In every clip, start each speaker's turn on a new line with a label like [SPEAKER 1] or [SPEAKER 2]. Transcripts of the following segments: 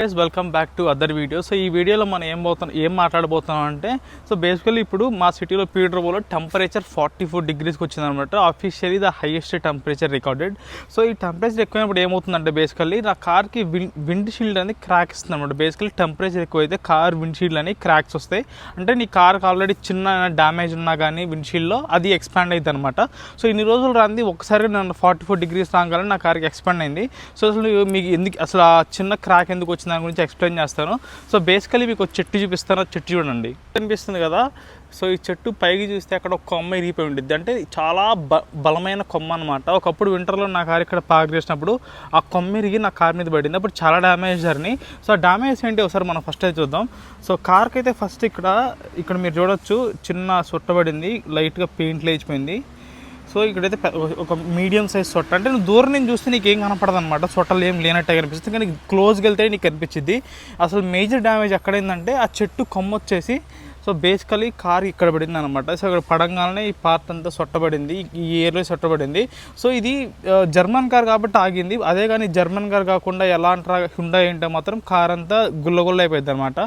[SPEAKER 1] Guys welcome back to other video so ఈ వీడియోలో మనం ఏం పోతున్నాం ఏం మాట్లాడబోతున్నాం అంటే సో బేసికలీ ఇప్పుడు మా సిటీలో పీటర్బోలో టెంపరేచర్ ఫార్టీ ఫోర్ డిగ్రీస్కి వచ్చిందనమాట officially the highest temperature recorded so ఈ టెంపరేచర్ ఎక్కువైనప్పుడు ఏమవుతుందంటే బేసికల్లీ నా కార్కి విండ్ షీల్డ్ అనేది క్రాక్ ఇస్తుంది అనమాట బేసికలీ టెంపరేచర్ ఎక్కువైతే కార్ విండ్ షీల్డ్ అని క్రాక్స్ వస్తాయి. అంటే నీ కార్కి ఆల్రెడీ చిన్న డ్యామేజ్ ఉన్నా కానీ విండ్ షీల్డ్లో అది ఎక్స్పాండ్ అవుతుంది అనమాట సో ఇన్ని రోజులు రాంది ఒకసారి నన్ను ఫార్టీ ఫోర్ డిగ్రీస్ రాగానే నా కార్కి ఎక్స్పాండ్ అయింది. సో అసలు మీకు ఎందుకు అసలు ఆ చిన్న క్రాక్ ఎందుకు వచ్చింది దాని గురించి ఎక్స్ప్లెయిన్ చేస్తాను. సో బేసికలీ మీకు చెట్టు చూపిస్తాను. చెట్టు చూడండి. కనిపిస్తుంది కదా? సో ఈ చెట్టు పైకి చూస్తే అక్కడ ఒక కొమ్మ ఇరిగిపోయి ఉంటుంది అంటే చాలా బ బలమైన కొమ్మ అనమాట ఒకప్పుడు వింటర్లో నా కార్ ఇక్కడ పార్క్ చేసినప్పుడు ఆ కొమ్మ ఇరిగి నా కార్ మీద పడింది. అప్పుడు చాలా డ్యామేజ్ జర్నీ సో డ్యామేజ్ ఏంటి ఒకసారి మనం ఫస్ట్ అయితే చూద్దాం. సో కార్కి అయితే ఫస్ట్ ఇక్కడ ఇక్కడ మీరు చూడొచ్చు. చిన్న సుట్టబడింది లైట్గా పెయింట్ లేచిపోయింది. సో ఇక్కడైతే ఒక మీడియం సైజ్ సొట్ట అంటే నువ్వు దూరం నుంచి చూస్తే నీకు ఏం కనపడదు అనమాట సొట్టలు ఏం లేనట్టే కనిపిస్తుంది. కానీ క్లోజ్కి వెళ్తే నీకు కనిపించింది అసలు మేజర్ డ్యామేజ్ ఎక్కడైందంటే ఆ చెట్టు కొమ్మ వచ్చేసి సో బేసికలీ కార్ ఇక్కడ పడింది అనమాట సో ఇక్కడ పడంగానే ఈ పార్ట్ అంతా సొట్టబడింది ఈ ఏర్లో సొట్టబడింది సో ఇది జర్మన్ కార్ కాబట్టి ఆగింది. అదే కానీ జర్మన్ కార్ కాకుండా ఎలా అంటారా హుండా ఏంటో మాత్రం కార్ అంతా గుల్లగుల్ల అయిపోయింది అనమాట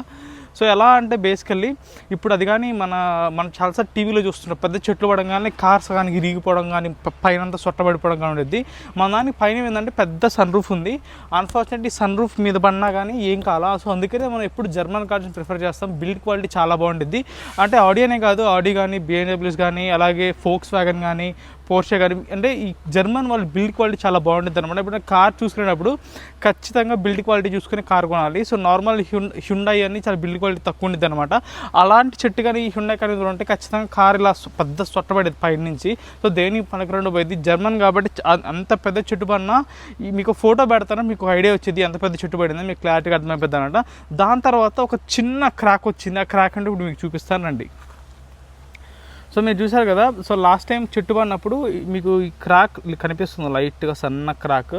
[SPEAKER 1] సో ఎలా అంటే బేసికల్లీ ఇప్పుడు అది కానీ మన మనం చాలాసార్లు టీవీలో చూస్తున్నాం పెద్ద చెట్లు పడంగానే కార్స్ కానీ ఇరిగిపోవడం కానీ పైన అంతా సొట్టబడిపోవడం కానీ ఉండేది మన దానికి పైన ఏంటంటే పెద్ద సన్ రూఫ్ ఉంది. అన్ఫార్చునేట్లీ సన్ రూఫ్ మీద పడినా కానీ ఏం కాలా? సో అందుకనే మనం ఎప్పుడు జర్మన్ కార్స్ ప్రిఫర్ చేస్తాం. బిల్డ్ క్వాలిటీ చాలా బాగుంటుంది అంటే ఆడియోనే కాదు. ఆడి కానీ బిఎండబ్ల్యూస్ కానీ అలాగే ఫోక్స్ వ్యాగన్ కానీ పోర్షే కానీ అంటే ఈ జర్మన్ వాళ్ళ బిల్డ్ క్వాలిటీ చాలా బాగుంటుంది అనమాట ఇప్పుడు కార్ చూసుకునేటప్పుడు ఖచ్చితంగా బిల్డ్ క్వాలిటీ చూసుకుని కార్ కొనాలి. సో నార్మల్ హ్యుండై అని చాలా బిల్డ్ క్వాలిటీ తక్కువ ఉంటుంది అనమాట అలాంటి చెట్టు కానీ ఈ హ్యుండై కానీ ఉంటే ఖచ్చితంగా కార్ ఇలా పెద్ద సొట్టబడేది పైన నుంచి సో దేనికి పనికిరండు పోయింది? జర్మన్ కాబట్టి అంత పెద్ద చెట్టు పడినా ఈ మీకు ఫోటో పెడతానో మీకు ఐడియా వచ్చింది ఎంత పెద్ద చెట్టు పడింది మీకు క్లారిటీగా అర్థమైపోద్ది అనమాట దాని తర్వాత ఒక చిన్న క్రాక్ వచ్చింది. ఆ క్రాక్ అంటే ఇప్పుడు మీకు చూపిస్తానండి సో మీరు చూసారు కదా సో లాస్ట్ టైం చెట్టు పడినప్పుడు మీకు ఈ క్రాక్ కనిపిస్తుంది లైట్గా సన్న crack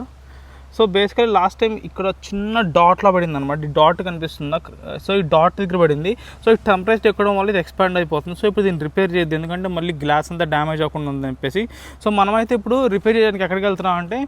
[SPEAKER 1] so basically last time ఇక్కడ చిన్న డాట్లో పడింది అనమాట ఈ డాట్ కనిపిస్తుంది? సో ఈ డాట్ దగ్గర పడింది. సో ఈ టెంపరేచర్ ఎక్కడం వల్ల ఇది ఎక్స్పాండ్ అయిపోతుంది. సో ఇప్పుడు దీన్ని రిపేర్ చేయద్దు. ఎందుకంటే మళ్ళీ గ్లాస్ అంతా డ్యామేజ్ అవ్వకుండా ఉందని చెప్పేసి. సో మనమైతే ఇప్పుడు రిపేర్ చేయడానికి ఎక్కడికి వెళ్తున్నాం అంటే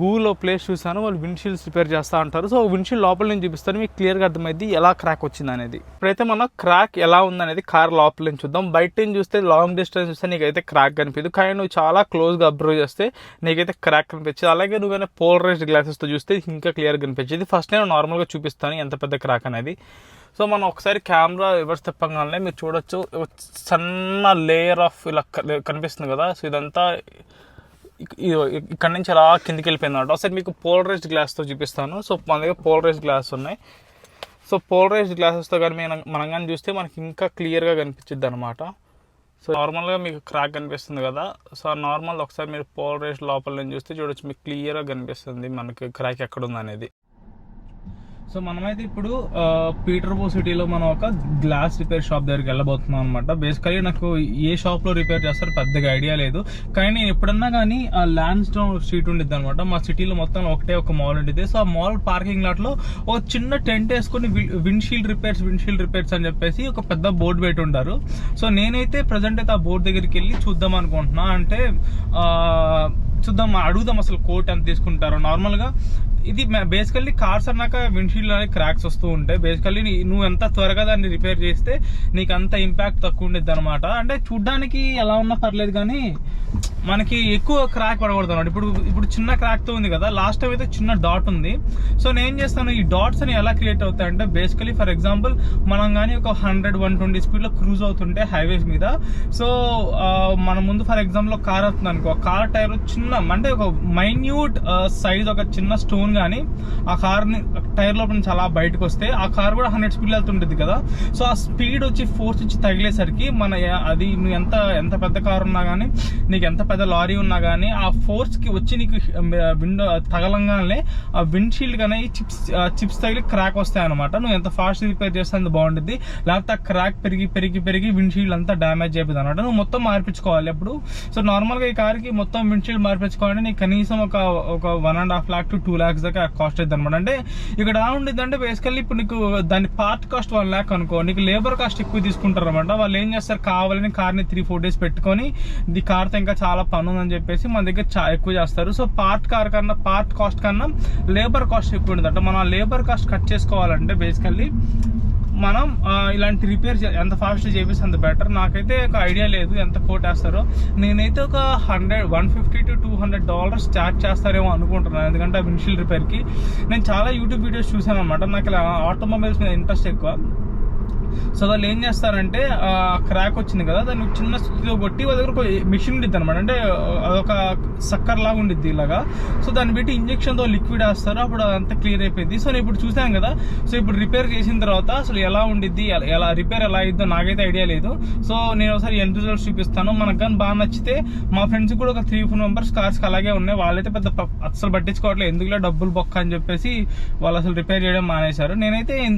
[SPEAKER 1] గూగుల్లో ప్లేస్ చూసాను వాళ్ళు విండ్షీల్డ్స్ రిపేర్ చేస్తూ ఉంటారు సో విండ్షీల్డ్ లోపల నుంచి చూపిస్తాను. మీకు క్లియర్గా అర్థమైంది ఎలా క్రాక్ వచ్చింది అనేది. ఇప్పుడైతే మనం క్రాక్ ఎలా ఉందనేది కార్ లోపల నుంచి చూద్దాం. బయట నుంచి చూస్తే లాంగ్ డిస్టెన్స్ చూస్తే నీకైతే క్రాక్ కనిపించదు కానీ నువ్వు చాలా క్లోజ్గా అబ్జర్వ్ చేస్తే నీకైతే క్రాక్ కనిపించదు అలాగే నువ్వు పోలరైజ్ పోలరైజ్డ్ గ్లాసెస్తో చూస్తే ఇంకా క్లియర్గా కనిపించేది ఫస్ట్ నేను నార్మల్గా చూపిస్తాను ఎంత పెద్ద క్రాక్ అనేది. సో మనం ఒకసారి కెమెరా రివర్స్ తిప్పగానే మీరు చూడొచ్చు. సన్న లేయర్ ఆఫ్ ఇలా కనిపిస్తుంది కదా. సో ఇదంతా ఇక్కడ నుంచి అలా కిందికి వెళ్ళిపోయింది అనమాట ఒకసారి మీకు పోలరైజ్డ్ గ్లాస్తో చూపిస్తాను. సో మన దగ్గర పోలరైజ్డ్ గ్లాస్ ఉన్నాయి. సో పోలరైజ్డ్ గ్లాసెస్తో కానీ మనం మనం కానీ చూస్తే మనకి ఇంకా క్లియర్గా కనిపించిద్ది అనమాట సో నార్మల్గా మీకు క్రాక్ కనిపిస్తుంది కదా. సో నార్మల్ ఒకసారి మీరు పోలరైజ్ లోపల నుంచి చూస్తే చూడొచ్చు మీకు క్లియర్గా కనిపిస్తుంది మనకి క్రాక్ ఎక్కడ ఉంది అనేది సో మనమైతే ఇప్పుడు పీటర్బో సిటీలో మనం ఒక గ్లాస్ రిపేర్ షాప్ దగ్గరికి వెళ్ళబోతున్నాం అనమాట బేసికలీ నాకు ఏ షాప్లో రిపేర్ చేస్తారు పెద్దగా ఐడియా లేదు. కానీ నేను ఎప్పుడన్నా కానీ ల్యాండ్ స్టోన్ స్ట్రీట్ ఉండిద్ది అనమాట మా సిటీలో మొత్తం ఒకటే ఒక మాల్ ఉండేది సో ఆ మాల్ పార్కింగ్ లాట్లో ఒక చిన్న టెంట్ వేసుకొని విండ్షీల్డ్ రిపేర్స్ విండ్షీల్డ్ రిపేర్స్ అని చెప్పేసి ఒక పెద్ద బోర్డు పెట్టి ఉంటారు సో నేనైతే ప్రజెంట్ అయితే ఆ బోర్డు దగ్గరికి వెళ్ళి చూద్దాం అనుకుంటున్నా. అంటే చూద్దాం అడుగుదాం అసలు కోట్ ఎంత తీసుకుంటారో. నార్మల్గా ఇది బేసికల్లీ కార్స్ అన్నాక విండ్షీల్డ్ అనేది క్రాక్స్ వస్తూ ఉంటాయి. బేసికల్లీ నువ్వు ఎంత త్వరగా దాన్ని రిపేర్ చేస్తే నీకు అంత ఇంపాక్ట్ తక్కువ ఉండేది అనమాట అంటే చూడ్డానికి ఎలా ఉన్నా పర్లేదు కానీ మనకి ఎక్కువ క్రాక్ పడకూడదు అనమాట ఇప్పుడు ఇప్పుడు చిన్న క్రాక్తో ఉంది కదా లాస్ట్ టైం అయితే చిన్న డాట్ ఉంది. సో నేను ఏం చేస్తాను ఈ డాట్స్ అని ఎలా క్రియేట్ అవుతాయి అంటే బేసికలీ ఫర్ ఎగ్జాంపుల్ మనం కానీ ఒక హండ్రెడ్ వన్ ట్వంటీ స్పీడ్లో క్రూజ్ అవుతుంటే హైవేస్ మీద. సో మన ముందు ఫర్ ఎగ్జాంపుల్ ఒక కార్ అవుతుంది అనుకో కార్ టైర్ చిన్న అంటే ఒక మైన్యూట్ సైజ్ ఒక చిన్న స్టోన్ కానీ ఆ కార్ని టైర్ లోపల నుంచి అలా బయటకు వస్తే ఆ కార్ కూడా హండ్రెడ్ స్పీడ్ వెళ్తుంటుంది కదా. సో ఆ స్పీడ్ వచ్చి ఫోర్స్ వచ్చి తగిలేసరికి మన అది నువ్వు ఎంత ఎంత పెద్ద కార్ ఉన్నా కానీ నీకు ఎంత పెద్ద లారీ ఉన్నా కానీ ఆ ఫోర్స్కి వచ్చి నీకు విండో తగలంగానే ఆ విండ్ షీల్డ్ కానీ చిప్స్ చిప్స్ తగిలి క్రాక్ వస్తాయి అనమాట నువ్వు ఎంత ఫాస్ట్ రిపేర్ చేస్తే అంత బాగుంటుంది లేకపోతే ఆ క్రాక్ పెరిగి పెరిగి పెరిగి విండ్ షీల్డ్ అంతా డ్యామేజ్ అయిపోతుంది అనమాట నువ్వు మొత్తం మార్పించుకోవాలి అప్పుడు సో నార్మల్గా ఈ కార్కి మొత్తం విండ్ షీల్డ్ మార్పించుకోవాలంటే నీకు కనీసం ఒక ఒక one and half lakh to two lakhs దాకా కాస్ట్ అవుతుంది అనమాట అంటే ఇక్కడ ఎలా ఉండిద్ది అంటే బేసికల్లీ ఇప్పుడు నీకు దాని పార్ట్ కాస్ట్ వన్ ల్యాక్ అనుకో నీకు లేబర్ కాస్ట్ ఎక్కువ తీసుకుంటారు అనమాట వాళ్ళు ఏం చేస్తారు? కావాలని కార్ని త్రీ ఫోర్ డేస్ పెట్టుకొని ఈ కార్తో ఇంకా చాలా పని ఉందని చెప్పేసి మన దగ్గర చాలా ఎక్కువ చేస్తారు. సో పార్ట్ కార్ కన్నా పార్ట్ కాస్ట్ కన్నా లేబర్ కాస్ట్ ఎక్కువ ఉంటుంది అంటే మనం లేబర్ కాస్ట్ కట్ చేసుకోవాలంటే బేసికల్లీ మనం ఇలాంటి రిపేర్ ఎంత ఫాస్ట్ చేపిస్తే అంత బెటర్ నాకైతే ఒక ఐడియా లేదు ఎంత కోట్ వేస్తారో. నేనైతే ఒక hundred one fifty to two hundred dollars charge చేస్తారేమో అనుకుంటున్నాను ఎందుకంటే ఆ విన్షీల్డ్ రిపేర్కి నేను చాలా యూట్యూబ్ వీడియోస్ చూసాను అనమాట నాకు ఇలా ఆటోమొబైల్స్ మీద ఇంట్రెస్ట్ ఎక్కువ. సో వాళ్ళు ఏం చేస్తారంటే క్రాక్ వచ్చింది కదా దాన్ని చిన్న స్థితిలో కొట్టి వాళ్ళ దగ్గర ఒక మిషన్ ఉండిద్ది అనమాట అంటే అదొక సక్కర్ లాగా ఉండిద్ది ఇలాగా. సో దాన్ని పెట్టి ఇంజక్షన్తో లిక్విడ్ వేస్తారు అప్పుడు అదంతా క్లియర్ అయిపోయింది. సో నేను ఇప్పుడు చూసాను కదా సో ఇప్పుడు రిపేర్ చేసిన తర్వాత అసలు ఎలా ఉండిద్ది ఎలా- రిపేర్ ఎలా అయిద్దో నాకైతే ఐడియా లేదు. సో నేను ఒకసారి ఎంత రిజల్ట్స్ చూపిస్తాను. మనకు కానీ బాగా నచ్చితే మా ఫ్రెండ్స్ కూడా ఒక త్రీ ఫోర్ మెంబర్స్ కార్స్ అలాగే ఉన్నాయి. వాళ్ళైతే పెద్ద ప- పట్టించుకోవట్లేదు. ఎందుకులే డబ్బులు బొక్క అని చెప్పేసి వాళ్ళు అసలు రిపేర్ చేయడం మానేశారు. నేనైతే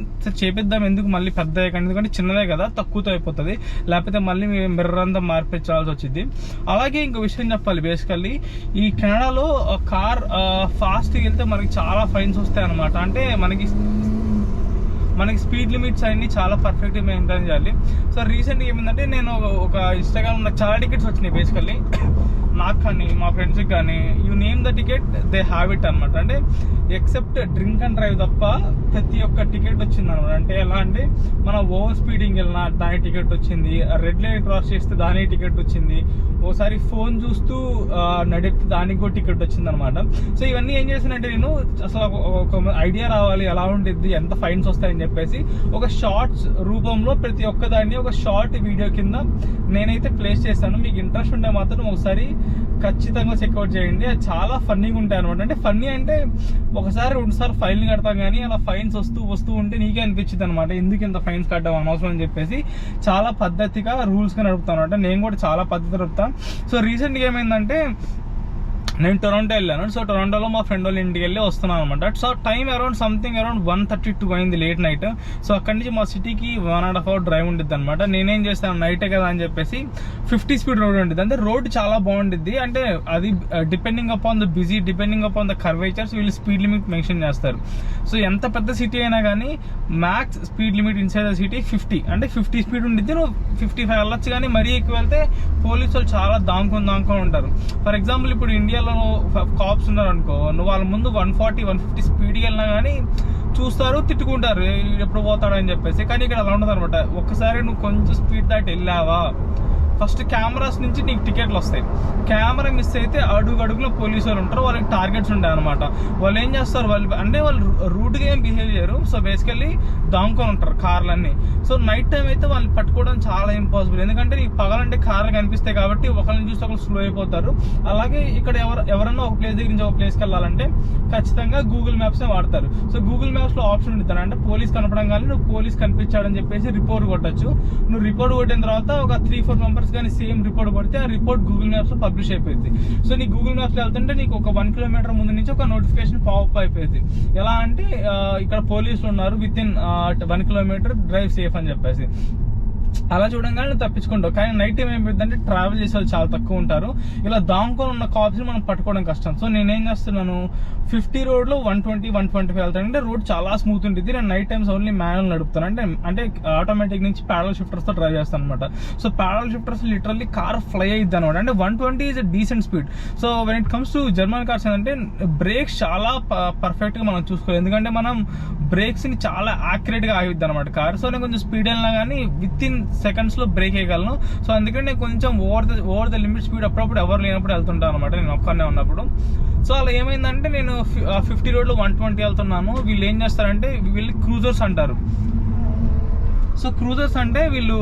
[SPEAKER 1] చేపిద్దాం ఎందుకు మళ్ళీ పెద్ద ఎందుకంటే చిన్నదే కదా తక్కువతో అయిపోతుంది. లేకపోతే మళ్ళీ మిర్రర్ అంతా మార్పించాల్సి వచ్చింది అలాగే ఇంకో విషయం చెప్పాలి బేసికల్లీ ఈ కెనడాలో కార్ ఫాస్ట్గా వెళ్తే మనకి చాలా ఫైన్స్ వస్తాయి అనమాట అంటే మనకి మనకి స్పీడ్ లిమిట్స్ అన్నీ చాలా పర్ఫెక్ట్గా మెయింటైన్ చేయాలి. సో రీసెంట్గా ఏమైందంటే నేను ఒక- ఒక ఇన్స్టాగ్రామ్ నాకు చాలా టికెట్స్ వచ్చినాయి బేసికల్లీ నాకు కానీ మా ఫ్రెండ్స్కి కానీ you name the ticket they have it అనమాట అంటే ఎక్సెప్ట్ డ్రింక్ అండ్ డ్రైవ్ తప్ప ప్రతి ఒక్క టికెట్ వచ్చింది అనమాట అంటే ఎలా అంటే మనం ఓవర్ స్పీడింగ్ వెళ్ళినా దాని టికెట్ వచ్చింది రెడ్ లైన్ క్రాస్ చేస్తే దాని టికెట్ వచ్చింది ఓసారి ఫోన్ చూస్తూ నడిపితే దానికి కూడా టికెట్ వచ్చింది అనమాట సో ఇవన్నీ ఏం చేశానంటే నేను అసలు ఒక- ఐడియా రావాలి ఎలా ఉండిద్ది ఎంత ఫైన్స్ వస్తాయని చెప్పేసి ఒక షార్ట్స్ రూపంలో ప్రతి ఒక్క దాన్ని ఒక షార్ట్ వీడియో కింద నేనైతే ప్లేస్ చేశాను. మీకు ఇంట్రెస్ట్ ఉంటే మాత్రం ఒకసారి ఖచ్చితంగా చెక్అవుట్ చేయండి. అది చాలా ఫన్నీగా ఉంటాయి అనమాట అంటే ఫన్నీ అంటే ఒకసారి రెండుసార్లు ఫైన్ కడతాం కానీ అలా ఫైన్స్ వస్తూ వస్తూ ఉంటే నీకే అనిపించింది అనమాట ఎందుకు ఇంత ఫైన్స్ కట్టడం అనవసరం అని చెప్పేసి చాలా పద్ధతిగా రూల్స్గా నడుపుతాను అనమాట నేను కూడా చాలా పద్ధతి నడుపుతాను. సో రీసెంట్గా ఏమైందంటే నేను టొరంటో వెళ్ళాను. సో టొరంటోలో మా ఫ్రెండ్ వాళ్ళ ఇంటికి వెళ్ళి వస్తున్నాను అనమాట so time around something around one thirty two అయింది లేట్ నైట్ సో అక్కడి నుంచి మా సిటీకి one and half hour drive ఉండిద్ది అనమాట నేనేం చేస్తాను నైటే కదా అని చెప్పేసి ఫిఫ్టీ స్పీడ్ రోడ్ ఉంటుంది అంటే రోడ్ చాలా బాగుండిద్ది. అంటే అది depending upon the busy depending upon the curvatures వీళ్ళు స్పీడ్ లిమిట్ మెన్షన్ చేస్తారు. సో ఎంత పెద్ద సిటీ అయినా కానీ max speed limit inside the city fifty అంటే ఫిఫ్టీ స్పీడ్ ఉండిద్ది. నువ్వు ఫిఫ్టీ ఫైవ్ వెళ్ళొచ్చు కానీ మరీ ఎక్కువ వెళ్తే పోలీసు వాళ్ళు చాలా దాంకొని దాంకొని ఉంటారు. ఫర్ ఎగ్జాంపుల్ ఇప్పుడు ఇండియాలో కాప్స్ ఉన్నారు అనుకో నువ్వు వాళ్ళ ముందు వన్ ఫార్టీ వన్ ఫిఫ్టీ స్పీడ్కి వెళ్ళినా కానీ చూస్తారు తిట్టుకుంటారు. ఎప్పుడు పోతాడు అని చెప్పేసి. కానీ ఇక్కడ అలా ఉండదు అనమాట ఒక్కసారి నువ్వు కొంచెం స్పీడ్ దాటి వెళ్ళావా? ఫస్ట్ కెమెరాస్ నుంచి నీకు టికెట్లు వస్తాయి. కెమెరా మిస్ అయితే అడుగు అడుగులో పోలీసు వాళ్ళు ఉంటారు వాళ్ళకి టార్గెట్స్ ఉంటాయి అనమాట వాళ్ళు ఏం చేస్తారు వాళ్ళు అంటే వాళ్ళు రూట్గా ఏం బిహేవ్ చేయరు. సో బేసికల్లీ దాంకొని ఉంటారు కార్లన్నీ. సో నైట్ టైం అయితే వాళ్ళు పట్టుకోవడం చాలా ఇంపాసిబుల్. ఎందుకంటే నీకు పగలంటే కార్లు కనిపిస్తాయి కాబట్టి ఒకరిని చూసి ఒకరు స్లో అయిపోతారు. అలాగే ఇక్కడ ఎవరు ఎవరన్నా ఒక ప్లేస్ దగ్గర నుంచి ఒక ప్లేస్కి వెళ్ళాలంటే ఖచ్చితంగా గూగుల్ మ్యాప్స్ వాడతారు. సో గూగుల్ మ్యాప్స్లో ఆప్షన్ ఉంటుంది అంటే పోలీస్ కనపడం కానీ నువ్వు పోలీస్ కనిపించాడని చెప్పేసి రిపోర్ట్ కొట్టచ్చు. నువ్వు రిపోర్ట్ కొట్టిన తర్వాత ఒక త్రీ ఫోర్ మెంబర్స్ కానీ సేమ్ రిపోర్ట్ కొడితే ఆ రిపోర్ట్ గూగుల్ మ్యాప్స్లో పబ్లిష్ అయిపోయింది. సో నీ గూగుల్ మ్యాప్స్లో వెళ్తుంటే నీకు ఒక వన్ కిలోమీటర్ ముందు నుంచి ఒక నోటిఫికేషన్ పాప్ అయిపోయింది. ఎలా అంటే ఇక్కడ పోలీసులు ఉన్నారు within one kilometre drive safe అని చెప్పేసి. అలా చూడంగానే తప్పించుకుంటావు కానీ నైట్ టైం ఏమైందంటే ట్రావెల్ చేసే వాళ్ళు చాలా తక్కువ ఉంటారు. ఇలా దాంకొని ఉన్న కాప్స్ని మనం పట్టుకోవడం కష్టం. సో నేనేం చేస్తున్నాను? ఫిఫ్టీ రోడ్లో one twenty one twenty five వెళ్తాను. అంటే రోడ్ చాలా స్మూత్ ఉంటుంది నేను నైట్ టైమ్స్ ఓన్లీ మాన్యువల్ నడుపుతాను. అంటే అంటే ఆటోమేటిక్ నుంచి ప్యాడల్ షిఫ్టర్స్తో డ్రైవ్ చేస్తాను అనమాట so paddle shifters literally car fly అయ్యిద్ది అనమాట అంటే one twenty is decent speed so when it comes to German cars ఏంటంటే బ్రేక్స్ చాలా పర్ఫెక్ట్గా మనం చూసుకోవాలి. ఎందుకంటే మనం బ్రేక్స్ని చాలా యాక్యురేట్గా ఆగిద్ది అనమాట కార్ సో నేను కొంచెం స్పీడ్ వెళ్ళినా కానీ విత్ ఇన్ సెకండ్స్లో బ్రేక్ వేయగలను సో అందుకని నేను కొంచెం over the over the limit speed అప్పుడప్పుడు ఎవరు లేనప్పుడు వెళ్తుంటాను అనమాట నేను ఒక్కనే ఉన్నప్పుడు. సో అలా ఏమైందంటే నేను ఫిఫ్టీ రోడ్లో వన్ ట్వంటీ వెళ్తున్నాను. వీళ్ళు ఏం చేస్తారంటే వీళ్ళు క్రూజర్స్ అంటారు. సో క్రూజర్స్ అంటే వీళ్ళు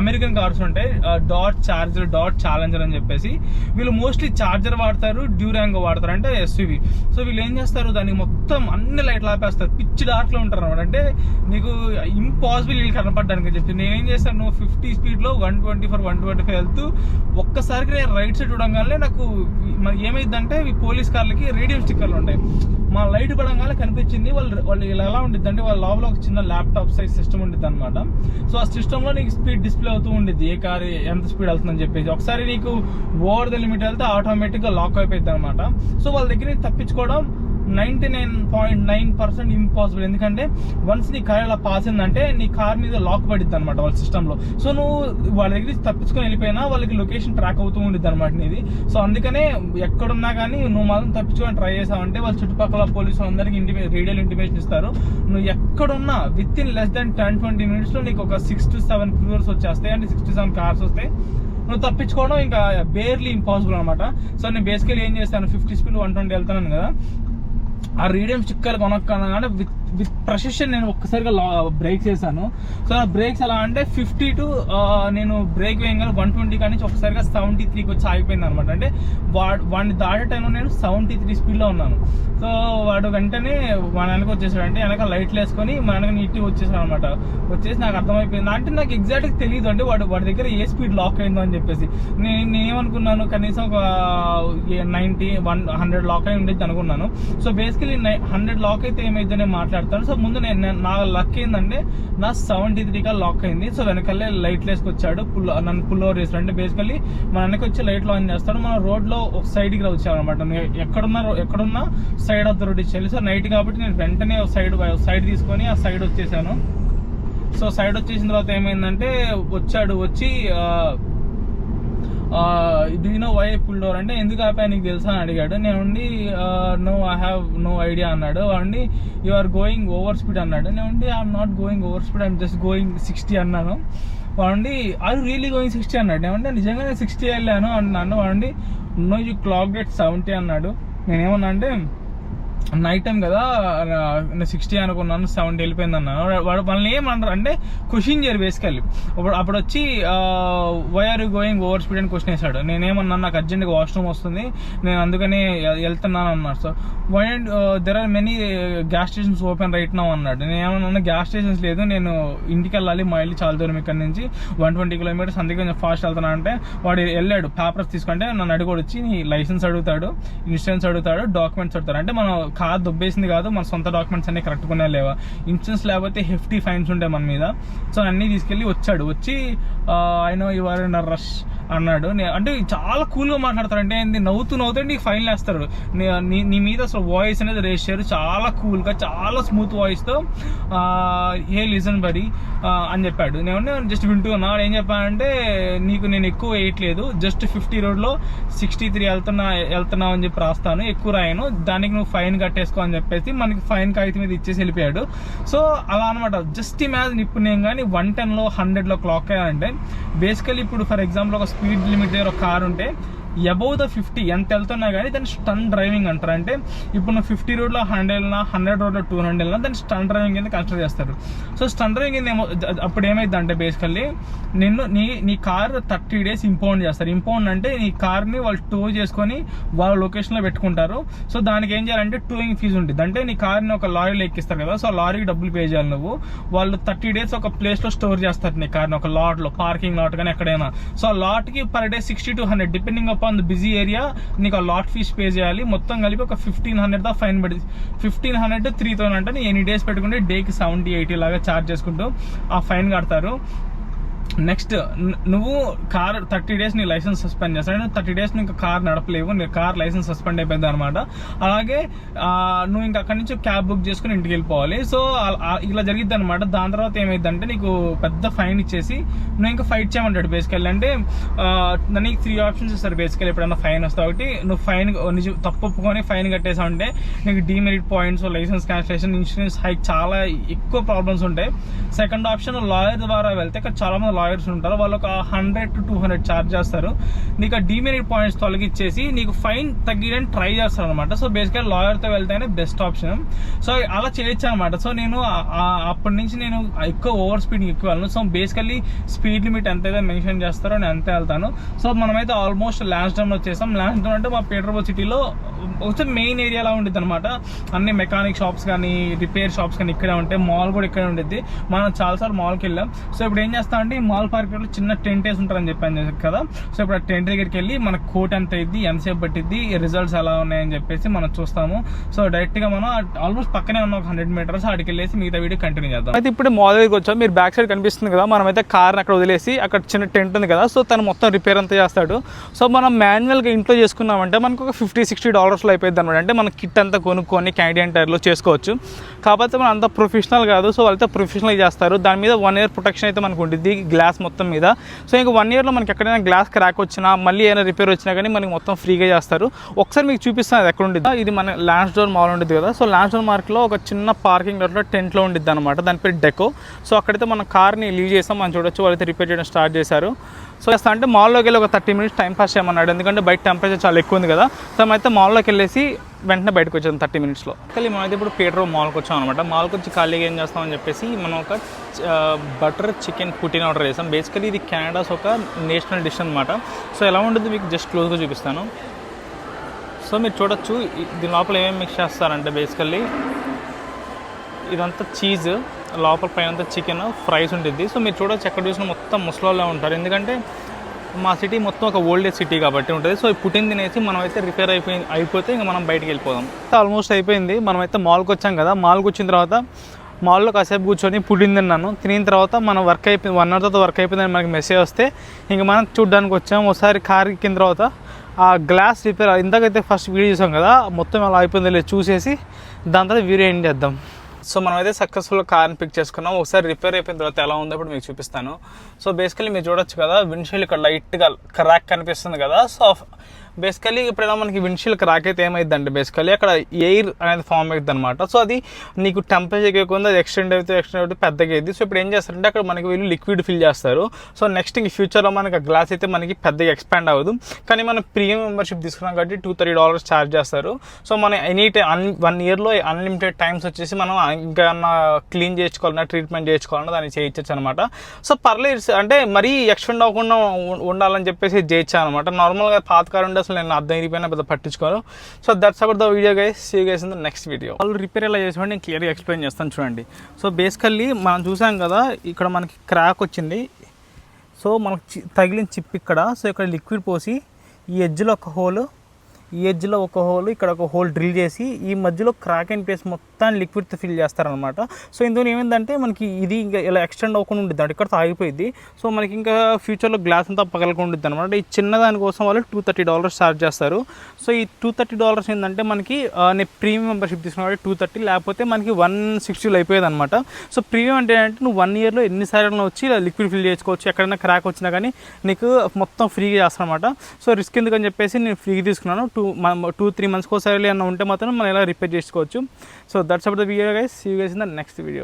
[SPEAKER 1] అమెరికన్ కార్స్ ఉంటాయి. డాట్ చార్జర్ డాట్ ఛాలెంజర్ అని చెప్పేసి వీళ్ళు మోస్ట్లీ చార్జర్ వాడతారు డ్యూరాంగ్ వాడతారు అంటే ఎస్యూవి సో వీళ్ళు ఏం చేస్తారు దానికి మొత్తం అన్ని లైట్లు ఆపేస్తారు. పిచ్చి డార్క్లో ఉంటారు అనమాట అంటే నీకు ఇంపాసిబుల్ వీళ్ళు కనపడడానికి చెప్పి నేనేం చేస్తాను ఫిఫ్టీ స్పీడ్లో one twenty four one twenty five వెళ్తూ ఒక్కసారికి నేను రైట్ సైడ్ చూడంగానే నాకు ఏమైందంటే ఈ పోలీస్ కార్లకి రేడియం స్టిక్కర్లు ఉంటాయి. మా లైట్ పడంగానే కనిపించింది. వాళ్ళు వాళ్ళు ఇలా ఎలా ఉండిద్ది అంటే వాళ్ళ లోపల ఒక చిన్న ల్యాప్టాప్ సైజ్ సిస్టమ్ ఉండిద్ది అనమాట సో ఆ సిస్టమ్లో నీకు స్పీడ్ డిస్ప్లే అవుతూ ఉండిద్ది. ఏ కార్ ఎంత స్పీడ్ వెళ్తుందని చెప్పేసి. ఒకసారి నీకు ఓవర్ ద లిమిట్ వెళ్తే ఆటోమేటిక్గా లాక్ అయిపోయింది అనమాట సో వాళ్ళ దగ్గర నుంచి తప్పించుకోవడం ninety nine point nine percent impossible ఎందుకంటే వన్స్ నీ కార్ అలా పాస్ అయిందంటే నీ కార్ మీద లాక్ పడిద్ది అనమాట వాళ్ళ సిస్టంలో సో నువ్వు వాళ్ళ దగ్గర నుంచి తప్పించుకొని వెళ్ళిపోయినా వాళ్ళకి లొకేషన్ ట్రాక్ అవుతూ ఉండిద్ది అనమాట నీది. సో అందుకనే ఎక్కడున్నా కానీ నువ్వు మాత్రం తప్పించుకొని ట్రై చేసావంటే వాళ్ళ చుట్టుపక్కల పోలీసులు అందరికి ఇంటిమే రేడియల్ ఇంటిమేషన్ ఇస్తారు. నువ్వు ఎక్కడున్నా within less than ten twenty మినిట్స్లో నీకు ఒక సిక్స్ టు సెవెన్ క్రూర్స్ వచ్చేస్తాయి. అంటే సిక్స్ టు సెవెన్ కార్స్ వస్తాయి. నువ్వు తప్పించుకోవడం ఇంకా బేర్లీ ఇంపాసిబుల్ అనమాట సో నేను బేసికలీ ఏం చేస్తాను ఫిఫ్టీ స్పీడ్ వన్ ట్వంటీ వెళ్తాను కదా. ఆ రీడియం స్టిక్కర్ కొనక్కనగానే విత్ విత్ ప్రొసెషన్ నేను ఒక్కసారిగా బ్రేక్స్ చేశాను. సో నా బ్రేక్స్ ఎలా అంటే ఫిఫ్టీ టు నేను బ్రేక్ వేయగానే వన్ ట్వంటీ కానీ ఒకసారిగా సెవెంటీ త్రీకి వచ్చి ఆగిపోయింది అనమాట అంటే వాడు వాడిని దాటే టైంలో నేను సెవెంటీ త్రీ స్పీడ్లో ఉన్నాను. సో వాడు వెంటనే మన వెనక వచ్చేసాడు. అంటే వెనక లైట్లు వేసుకొని మన వెనక నీట్టి వచ్చేసాడు అనమాట వచ్చేసి నాకు అర్థమైపోయింది. అంటే నాకు ఎగ్జాక్ట్గా తెలియదు అంటే వాడు వాడి దగ్గర ఏ స్పీడ్ లాక్ అయిందో అని చెప్పేసి. నేను నేనేమనుకున్నాను? కనీసం ఒక నైంటీ వన్ హండ్రెడ్ లాక్ అయి ఉండేది అనుకున్నాను. సో బేసికలీ హండ్రెడ్ లాక్ అయితే ఏమైందో నేను మాట్లాడతాను సో ముందు నేను నా లక్ ఏంటంటే నా సెవెంటీ త్రీగా లాక్ అయింది. సో వెనకాలే లైట్ వేసుకొచ్చాడు పుల్ నన్ను పుల్ ఓవర్ చేస్తాడు అంటే బేసికలీ మన వెనక్కి వచ్చి లైట్ ఆన్ చేస్తాడు. మన రోడ్లో ఒక సైడ్కి వచ్చాను నేను ఎక్కడున్నా రో- ఎక్కడున్నా సైడ్ ఆఫ్ ద రోడ్ ఇచ్చేయాలి. సో నైట్ కాబట్టి నేను వెంటనే సైడ్ సైడ్ తీసుకొని ఆ సైడ్ వచ్చేసాను. సో సైడ్ వచ్చేసిన తర్వాత ఏమైందంటే వచ్చాడు వచ్చి do know why pull door అంటే ఎందుకు ఆపా నీకు తెలుసా అని అడిగాడు. నేను ఉండి no I have no idea అన్నాడు. అండి you are going over speed అన్నాడు. నేను ఉండి I'm not going over speed I'm just going sixty అన్నాను. వాడండి ఆర్ రియలీ గోయింగ్ సిక్స్టీ అన్నాడు. ఏమంటే నిజంగానే సిక్స్టీ వెళ్ళాను అన్నాను. వాడండి no you clocked at seventy అన్నాడు. నేనేమన్నా అంటే నైట్ టైం కదా సిక్స్టీ అనుకున్నాను సెవెంటీ వెళ్ళిపోయింది అన్నాను వాడు వాళ్ళని ఏమన్నారు అంటే క్వశ్చన్ చేయరు బేసికల్లీ అప్పుడు అప్పుడు వచ్చి why are you going over speed అని క్వశ్చన్ వేసాడు నేనేమన్నాను నాకు అర్జెంట్గా వాష్రూమ్ వస్తుంది నేను అందుకని వెళ్తున్నాను అన్నాడు. So why and there are many gas stations open right నా అన్నాడు. నేను ఏమన్నా గ్యాస్ స్టేషన్స్ లేదు నేను ఇంటికి వెళ్ళాలి మా ఇల్లు చాలా దూరం ఇక్కడ నుంచి వన్ ట్వంటీ కిలోమీటర్స్ అందుకే కొంచెం ఫాస్ట్ వెళ్తున్నా అంటే వాడు వెళ్ళాడు. పేపర్స్ తీసుకుంటే నన్ను అడుగుడు వచ్చి నీ లైసెన్స్ అడుగుతాడు ఇన్సూరెన్స్ అడుగుతాడు డాక్యుమెంట్స్ అడుగుతాడు. అంటే మనం కార్ దుబ్బేసింది కాదు మన సొంత డాక్యుమెంట్స్ అన్ని కరెక్ట్ కొనే లేవా? ఇన్సూరెన్స్ లేకపోతే హెఫ్టీ ఫైన్స్ ఉంటాయి మన మీద. సో అన్నీ తీసుకెళ్ళి వచ్చాడు. వచ్చి ఆయన నో యువర్ రష్ అన్నాడు. నే- అంటే చాలా కూల్గా మాట్లాడతాడు. అంటే ఏంది నవ్వుతూ నవ్వుతూ నీకు ఫైన్ వేస్తాడు నీ- నీ మీద అసలు వాయిస్ అనేది రేస్ చేయరు. చాలా కూల్గా చాలా స్మూత్ వాయిస్తో ఏ లిజన్ బడి అని చెప్పాడు. నేను జస్ట్ వింటూ ఉన్నా? వాడు ఏం చెప్పానంటే నీకు నేను ఎక్కువ వేయట్లేదు. జస్ట్ ఫిఫ్టీ రోడ్లో సిక్స్టీ త్రీ వెళ్తున్నా వెళ్తున్నావు అని చెప్పి రాస్తాను. ఎక్కువ రాయను. దానికి నువ్వు ఫైన్ కట్టేసుకో అని చెప్పేసి మనకి ఫైన్ కాగితం మీద ఇచ్చేసి వెళ్ళిపోయాడు. సో అలా అనమాట జస్ట్ ఇమాజిన్ ఇప్పుడు నేను కానీ వన్ టెన్లో హండ్రెడ్లో క్లాక్ అయ్యానంటే బేసికలీ ఇప్పుడు ఫర్ ఎగ్జాంపుల్ ఒక స్పీడ్ లిమిట్ దగ్గర ఒక కార్ ఉంటే అబౌవ్ ద ఫిఫ్టీ ఎంత వెళ్తున్నా కానీ దాన్ని స్టన్ డ్రైవింగ్ అంటారు. అంటే ఇప్పుడు నువ్వు ఫిఫ్టీ రోడ్లో హండ్రెడ్ వెళ్ళినా హండ్రెడ్ రోడ్లో టూ హండ్రెడ్ వెళ్ళినా దాన్ని స్టన్ డ్రైవింగ్ కింద కన్సిడర్ చేస్తారు. సో స్టన్ డ్రైవింగ్ కింద ఏమో అప్పుడు ఏమైంది అంటే బేసికల్లీ నిన్ను నీ నీ కార్ థర్టీ డేస్ ఇంపౌండ్ చేస్తారు. ఇంపౌండ్ అంటే నీ కార్ని వాళ్ళు టూ చేసుకొని వాళ్ళ లొకేషన్లో పెట్టుకుంటారు. సో దానికి ఏం చేయాలంటే టూయింగ్ ఫీజు ఉంటుంది. అంటే నీ కార్ని ఒక లారీలో ఎక్కిస్తారు కదా సో ఆ లారీకి డబ్బులు పే చేయాలి నువ్వు. వాళ్ళు థర్టీ డేస్ ఒక ప్లేస్లో స్టోర్ చేస్తారు నీ కార్ని ఒక లాట్లో పార్కింగ్ లాట్ కానీ ఎక్కడైనా. సో ఆ లాట్కి per day sixty to hundred depending upon the busy area నీకు ఆ లాట్ ఫీస్ పే చేయాలి. మొత్తం కలిపి ఒక ఫిఫ్టీన్ హండ్రెడ్ దా ఫైన్ పడి ఫిఫ్టీన్ హండ్రెడ్ త్రీ థౌసండ్ అంటే నీ ఎన్ని డేస్ పెట్టుకుంటే డేకి సెవెంటీ ఎయిటీ లాగా ఛార్జ్ చేసుకుంటూ ఆ ఫైన్ కడతారు. నెక్స్ట్ నువ్వు కార్ థర్టీ డేస్ నీ లైసెన్స్ సస్పెండ్ చేస్తాను థర్టీ డేస్ నువ్వు ఇంకా కార్ నడపలేవు. నీ కార్ లైసెన్స్ సస్పెండ్ అయిపోయింది అనమాట అలాగే నువ్వు ఇంకా అక్కడి నుంచి క్యాబ్ బుక్ చేసుకుని ఇంటికి వెళ్ళిపోవాలి. సో ఇలా జరిగిద్ది అనమాట దాని తర్వాత ఏమైందంటే నీకు పెద్ద ఫైన్ ఇచ్చేసి నువ్వు ఇంకా ఫైట్ చేయమంటాడు బేసికల్లీ. అంటే నీకు త్రీ ఆప్షన్స్ ఇస్తారు బేసికల్ ఎప్పుడైనా ఫైన్ వస్తా. ఒకటి నువ్వు ఫైన్ నిజం తప్పు ఒప్పుకొని ఫైన్ కట్టేసావంటే నీకు demerit points licence cancellation insurance hike చాలా ఎక్కువ ప్రాబ్లమ్స్ ఉంటాయి. సెకండ్ ఆప్షన్ లాయర్ ద్వారా వెళ్తే ఇక్కడ చాలా మంది లాయర్స్ ఉంటారు. వాళ్ళు ఒక hundred to two hundred charge చేస్తారు. నీకు ఆ డిమెరిట్ పాయింట్స్ తొలగిచ్చేసి నీకు ఫైన్ తగ్గియడానికి ట్రై చేస్తారు అనమాట సో బేసిక్గా లాయర్తో వెళ్తేనే బెస్ట్ ఆప్షన్ సో అలా చేయొచ్చు అనమాట సో నేను ఆ- అప్పటి నుంచి నేను ఎక్కువ ఓవర్ స్పీడ్ ఎక్కువ వెళ్ళను. సో బేసికల్లీ స్పీడ్ లిమిట్ ఎంతైతే మెన్షన్ చేస్తారో నేను అంతే వెళ్తాను. సో మనమైతే ఆల్మోస్ట్ లాస్ట్ డౌన్ వచ్చేసాం. లాస్ట్ డౌన్ అంటే మా పీటర్బో సిటీలో వచ్చే మెయిన్ ఏరియాలా ఉండేది అనమాట అన్ని మెకానిక్ షాప్స్ కానీ రిపేర్ షాప్స్ కానీ ఇక్కడే ఉంటాయి మాల్ కూడా ఇక్కడే ఉండేది మనం చాలాసార్లు మాల్కి వెళ్ళాం. సో ఇప్పుడు ఏం చేస్తామంటే అంటే పార్కెట్లో చిన్న టెంట్ వేసి ఉంటారని చెప్పాను కదా. సో ఇప్పుడు ఆ టెంట్ దగ్గరికి వెళ్ళి మన కోట్ ఎంత ఇద్ది ఎంతసేపు పట్టిద్ది రిజల్ట్స్ ఎలా ఉన్నాయని చెప్పేసి మనం చూస్తాము. సో డైరెక్ట్గా మనం ఆల్మోస్ట్ పక్కనే ఉన్న ఒక హండ్రెడ్ మీటర్స్ అక్కడికి వెళ్ళేసి మిగతా వీడియో కంటిన్యూ చేద్దాం. అయితే ఇప్పుడు మాల్ వచ్చాం. మీరు బ్యాక్ సైడ్ కనిపిస్తుంది కదా. మనం అయితే అక్కడ వదిలేసి అక్కడ చిన్న టెంట్ ఉంది కదా. సో తను మొత్తం రిపేర్ అంతా చేస్తాడు. సో మనం మాన్యువల్గా ఇంట్లో చేసుకున్నామంటే మనకు ఒక ఫిఫ్టీ సిక్స్టీ డాలర్స్లో అయిపోయింది అనమాట అంటే మన కిట్ అంతా కొనుక్కొని క్యాండియన్ టైర్లో చేసుకోవచ్చు. కాకపోతే మనం అంత ప్రొఫెషనల్ కాదు. సో వాళ్ళతో ప్రొఫెషనల్ చేస్తారు. దాని మీద వన్ ఇయర్ ప్రొటెక్షన్ అయితే మనకు ఉంటుంది గ్లాస్ గ్లాస్ మొత్తం మీద. సో ఇంకా వన్ ఇయర్లో మనకి ఎక్కడైనా గ్లాస్ క్రాక్ వచ్చినా మళ్ళీ ఏదైనా రిపేర్ వచ్చినా కానీ మనకి మొత్తం ఫ్రీగా చేస్తారు. ఒకసారి మీకు చూపిస్తాను అది ఎక్కడ ఉండేది ఇది మన లాన్స్ డోర్ మాల్ ఉంటుంది కదా. సో లాన్స్ డోర్ మార్క్లో ఒక చిన్న పార్కింగ్ లాట్లో టెంట్లో ఉండిద్ది అనమాట దాని పేరు డెకో సో అక్కడైతే మన కార్ని లీవ్ చేస్తాం మనం చూడొచ్చు వాళ్ళైతే రిపేర్ చేయడం స్టార్ట్ చేశారు. సో చేస్తా అంటే మాల్లోకి వెళ్ళి ఒక థర్టీ మినిట్స్ టైం పాస్ చేయమన్నాడు. ఎందుకంటే బయట టెంపరేచర్ చాలా ఎక్కువ ఉంది కదా. సో అయితే మాల్లోకి వెళ్ళేసి వెంటనే బయటకు వచ్చాం థర్టీ మినిట్స్లో. కానీ మనం అయితే ఇప్పుడు పీటర్ మాల్కి వచ్చాం అనమాట మాల్కి వచ్చి ఖాళీగా ఏం చేస్తామని చెప్పేసి మనం ఒక బటర్ చికెన్ పుట్టిన ఆర్డర్ చేసాం. బేసికలీ ఇది కెనడాస్ ఒక నేషనల్ డిష్ అనమాట సో ఎలా ఉంటుంది మీకు జస్ట్ క్లోజ్గా చూపిస్తాను. సో మీరు చూడొచ్చు. దీని లోపల ఏమేమి మిక్స్ చేస్తారంటే బేసికల్లీ ఇదంతా చీజ్ లోపల పైన అంతా చికెన్ ఫ్రైస్ ఉంటుంది సో మీరు చూడొచ్చు ఎక్కడ చూసినా మొత్తం ముసలోళ్ళే ఉంటారు. ఎందుకంటే మా సిటీ మొత్తం ఒక ఓల్డేజ్ సిటీ కాబట్టి ఉంటుంది. సో ఈ పుట్టిన తినేసి మనం అయితే రిపేర్ అయిపోయి అయిపోతే ఇంకా మనం బయటికి వెళ్ళిపోదాం. ఆల్మోస్ట్ అయిపోయింది. మనం అయితే మాల్కి వచ్చాం కదా. మాల్కి వచ్చిన తర్వాత మాల్లో కాసేపు కూర్చొని పుట్టింది తిన్నాను. తినిన తర్వాత మన వర్క్ అయిపోయింది వన్ అవర్ తర్వాత వర్క్ అయిపోయిందని మనకి మెసేజ్ వస్తే ఇంకా మనం చూడడానికి వచ్చాం. ఒకసారి కార్ ఎక్కిన తర్వాత ఆ గ్లాస్ రిపేర్ ఇందాకైతే ఫస్ట్ వీడియో చూసాం కదా. మొత్తం అలా అయిపోయిందో లేదు చూసేసి దాని తర్వాత వీడియో ఎండ్ చేద్దాం. సో మనం అయితే సక్సెస్ఫుల్ కార్ని పిక్ చేసుకున్నాం. ఒకసారి రిపేర్ అయిపోయిన తర్వాత ఎలా ఉందో ఇప్పుడు మీకు చూపిస్తాను. సో బేసికలీ మీరు చూడొచ్చు కదా విండ్షీల్డ్ ఇక్కడ లైట్గా క్రాక్ కనిపిస్తుంది కదా. సో బేసికలీ ఇప్పుడు మనకి విండ్షీల్డ్ క్రాక్ అయితే ఏమైంది బేసికలీ అక్కడ ఎయిర్ అనేది ఫామ్ అవుతుంది అనమాట సో అది నీకు టెంపరేచర్ ఎక్కువ అది ఎక్స్టెండ్ అవుతుంది ఎక్స్టెండ్ అవుతుంది పెద్దగా అయింది సో ఇప్పుడు ఏం చేస్తారంటే అక్కడ మనకి వీళ్ళు లిక్విడ్ ఫిల్ చేస్తారు. సో నెక్స్ట్ ఇంక ఫ్యూచర్లో మనకి గ్లాస్ అయితే మనకి పెద్దగా ఎక్స్పాండ్ అవ్వదు. కానీ మనం ప్రీమియం మెంబర్షిప్ తీసుకున్నాం కాబట్టి టూ థర్టీ డాలర్స్ ఛార్జ్ చేస్తారు. సో మనం ఎనీ టైం అన్ వన్ ఇయర్లో అన్లిమిటెడ్ టైమ్స్ వచ్చేసి మనం ఇంకా క్లీన్ చేసుకోవాలన్నా ట్రీట్మెంట్ చేసుకోవాలన్నా దాన్ని చేయించచ్చు అనమాట సో పర్లేదు అంటే మరీ ఎక్స్టెండ్ అవ్వకుండా ఉండాలని చెప్పేసి చేయొచ్చు అనమాట నార్మల్గా పాత ఉండే అసలు నేను అర్థం ఇరిపోయినా పెద్ద పట్టించుకోను. So that's about the video guys see guys in the next video వాళ్ళు రిపేర్ ఎలా చేసామని నేను క్లియర్గా ఎక్స్ప్లెయిన్ చేస్తాను చూడండి. సో బేసికల్లీ మనం చూసాం కదా ఇక్కడ మనకి క్రాక్ వచ్చింది. సో మనకు చి- తగిలిన చిప్ ఇక్కడ. సో ఇక్కడ లిక్విడ్ పోసి ఈ ఎడ్జ్లో ఒక హోల్ ఈ ఎడ్జ్లో ఒక హోల్ ఇక్కడ ఒక హోల్ డ్రిల్ చేసి ఈ మధ్యలో క్రాక్ అండ్ పేస్ మొత్తాన్ని లిక్విడ్తో ఫిల్ చేస్తారనమాట సో ఇందులో ఏమైందంటే మనకి ఇది ఇంకా ఇలా ఎక్స్టెండ్ అవ్వకుండా ఉంటుంది అంటే ఇక్కడ ఆగిపోయింది సో మనకి ఇంకా ఫ్యూచర్లో గ్లాస్ అంతా పగలకుండా ఉంటుంది అనమాట ఈ చిన్న దానికోసం వాళ్ళు టూ థర్టీ డాలర్స్ ఛార్జ్ చేస్తారు. సో ఈ టూ థర్టీ డాలర్స్ ఏంటంటే మనకి నేను ప్రీమియం మెంబర్షిప్ తీసుకున్న టూ థర్టీ లేకపోతే మనకి వన్ సిక్స్టీలో అయిపోయేది అనమాట సో ప్రీమియం అంటే ఏంటంటే నువ్వు వన్ ఇయర్లో ఎన్నిసార్లు వచ్చి లిక్విడ్ ఫిల్ చేసుకోవచ్చు. ఎక్కడైనా క్రాక్ వచ్చినా కానీ నీకు మొత్తం ఫ్రీగా చేస్తానమాట సో రిస్క్ ఎందుకని చెప్పేసి నేను ఫ్రీగా తీసుకున్నాను. టూ టూ త్రీ మంత్స్కి ఒకసారి ఏమైనా ఉంటే మాత్రం మనం ఇలా రిపేర్ చేసుకోవచ్చు. So that's about the video guys see guys in the next video